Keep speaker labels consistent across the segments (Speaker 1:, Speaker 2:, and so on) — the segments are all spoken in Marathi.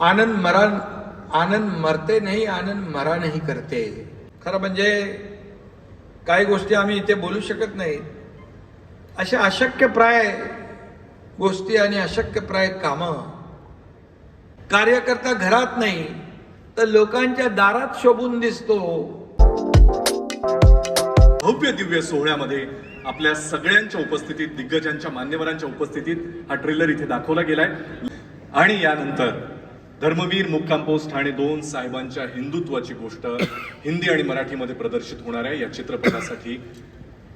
Speaker 1: आनंद मरण आनंद मरते नाही आनंद मरा नाही करते. खरं म्हणजे काही गोष्टी आम्ही इथे बोलू शकत नाही. अशा अशक्यप्राय गोष्टी आणि अशक्यप्राय कामं. कार्यकर्ता घरात नाही तर लोकांच्या दारात शोभून दिसतो.
Speaker 2: भव्य दिव्य सोहळ्यामध्ये आपल्या सगळ्यांच्या उपस्थितीत दिग्गजांच्या मान्यवरांच्या उपस्थितीत हा ट्रेलर इथे दाखवला गेलाय. आणि यानंतर धर्मवीर मुक्काम पोस्ट ठाणे दोन साहेबांच्या हिंदुत्वाची गोष्ट हिंदी आणि मराठीमध्ये प्रदर्शित होणार आहे. या चित्रपटासाठी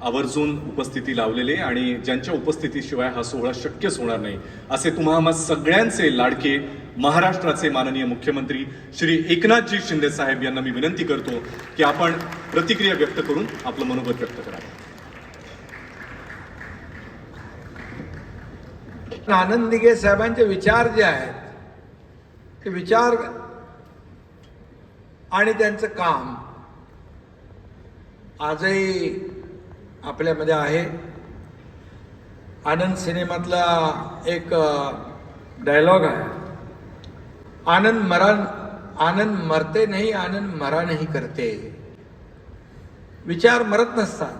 Speaker 2: आवर्जून उपस्थिती लावलेले आणि ज्यांच्या उपस्थितीशिवाय हा सोहळा शक्यच होणार नाही असे तुम्हा सगळ्यांचे लाडके महाराष्ट्राचे माननीय मुख्यमंत्री श्री एकनाथजी शिंदे साहेब यांना मी विनंती करतो की आपण प्रतिक्रिया व्यक्त करून आपलं मनोगत व्यक्त करावं.
Speaker 1: आनंद साहेबांचे विचार जे आहेत ते विचार आणि त्यांचं काम आजही आपल्यामध्ये आहे. आनंद सिनेमातला एक डायलॉग आहे. आनंद मरण आनंद मरते नाही आनंद मरा नाही करते. विचार मरत नसतात.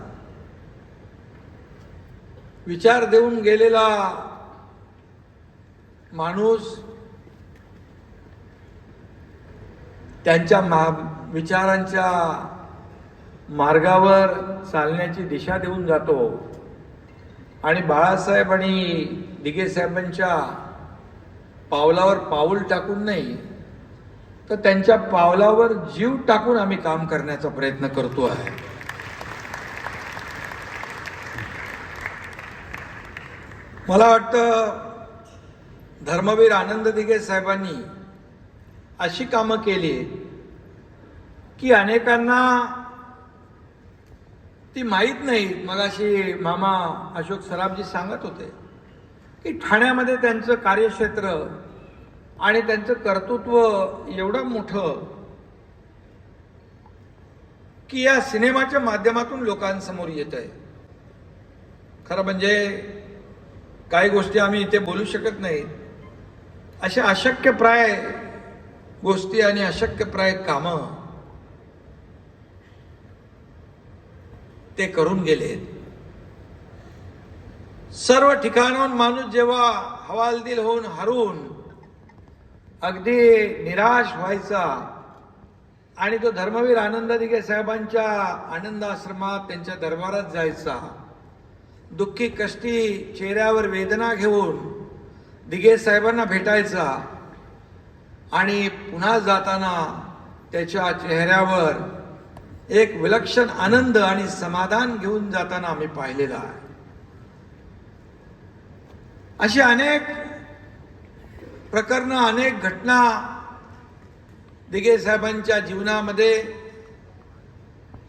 Speaker 1: विचार देऊन गेलेला माणूस त्यांच्या मा विचारांच्या मार्गावर चालण्याची दिशा देऊन जातो. आणि बाळासाहेब आणि दिघे साहेबांच्या पावलावर पाऊल टाकून नाही तर त्यांच्या पावलावर जीव टाकून आम्ही काम करण्याचा प्रयत्न करतो आहे. मला वाटतं धर्मवीर आनंद दिघे साहेबांनी अशी कामं केली की अनेकांना ती माहीत नाही. मगाशी मामा अशोक सराफजी सांगत होते की ठाण्यामध्ये त्यांचं कार्यक्षेत्र आणि त्यांचं कर्तृत्व एवढं मोठं की या सिनेमाच्या माध्यमातून लोकांसमोर येत आहे. खरं म्हणजे काही गोष्टी आम्ही इथे बोलू शकत नाही. अशा अशक्यप्राय गोष्टी आणि अशक्यप्राय कामं ते करून गेले सर्व ठिकाणाहून माणूस जेव्हा हवालदिल होऊन हरून अगदी निराश व्हायचा आणि तो धर्मवीर आनंद दिघे साहेबांच्या आनंद आश्रमात त्यांच्या दरबारात जायचा दुःखी कष्टी चेहऱ्यावर वेदना घेऊन दिघे साहेबांना भेटायचा आणि पुन्हा जाताना त्याच्या चेहऱ्यावर एक विलक्षण आनंद आणि समाधान घेऊन जाताना आम्ही पाहिलेला आहे. अशी अनेक प्रकरणं अनेक घटना दिघे साहेबांच्या जीवनामध्ये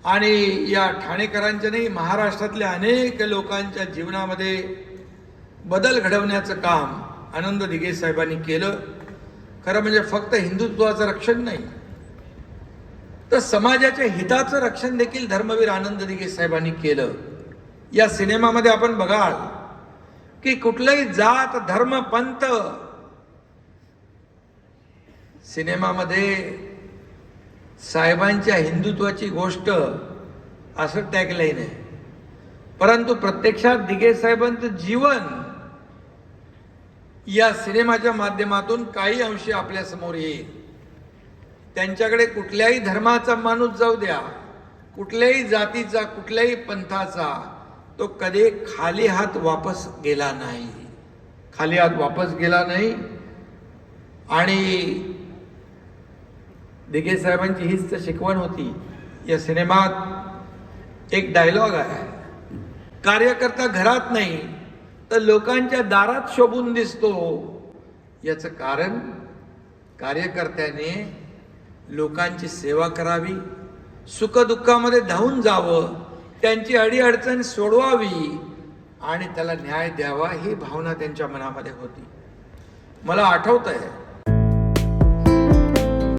Speaker 1: आणि या ठाणेकरांच्या नाही महाराष्ट्रातल्या अनेक लोकांच्या जीवनामध्ये बदल घडवण्याचं काम आनंद दिघे साहेबांनी केलं. खरं म्हणजे फक्त हिंदुत्वाचं रक्षण नाही तर समाजाच्या हिताचं रक्षण देखील धर्मवीर आनंद दिघे साहेबांनी केलं. या सिनेमामध्ये आपण बघाल की कुठलंही जात धर्म पंत सिनेमामध्ये साहेबांच्या हिंदुत्वाची गोष्ट असं टॅगलाईन आहे. परंतु प्रत्यक्षात दिघे साहेबांचं जीवन या सिनेमाच्या माध्यमातून काही अंशी आपल्यासमोर येईल. त्यांच्याकडे कुठल्याही धर्माचा माणूस जाऊ द्या कुठल्याही जातीचा कुठल्याही पंथाचा तो कधी खाली हात वापस गेला नाही. खाली हात वापस गेला नाही. आणि दिघे साहेबांची हीच तर शिकवण होती. या सिनेमात एक डायलॉग आहे. कार्यकर्ता घरात नाही तर लोकांच्या दारात शोभून दिसतो. याचं कारण कार्यकर्त्याने लोकांची सेवा करावी सुखदुःखामध्ये धावून जावं त्यांची अडीअडचण सोडवावी आणि त्याला न्याय द्यावा ही भावना त्यांच्या मनामध्ये होती. मला आठवत आहे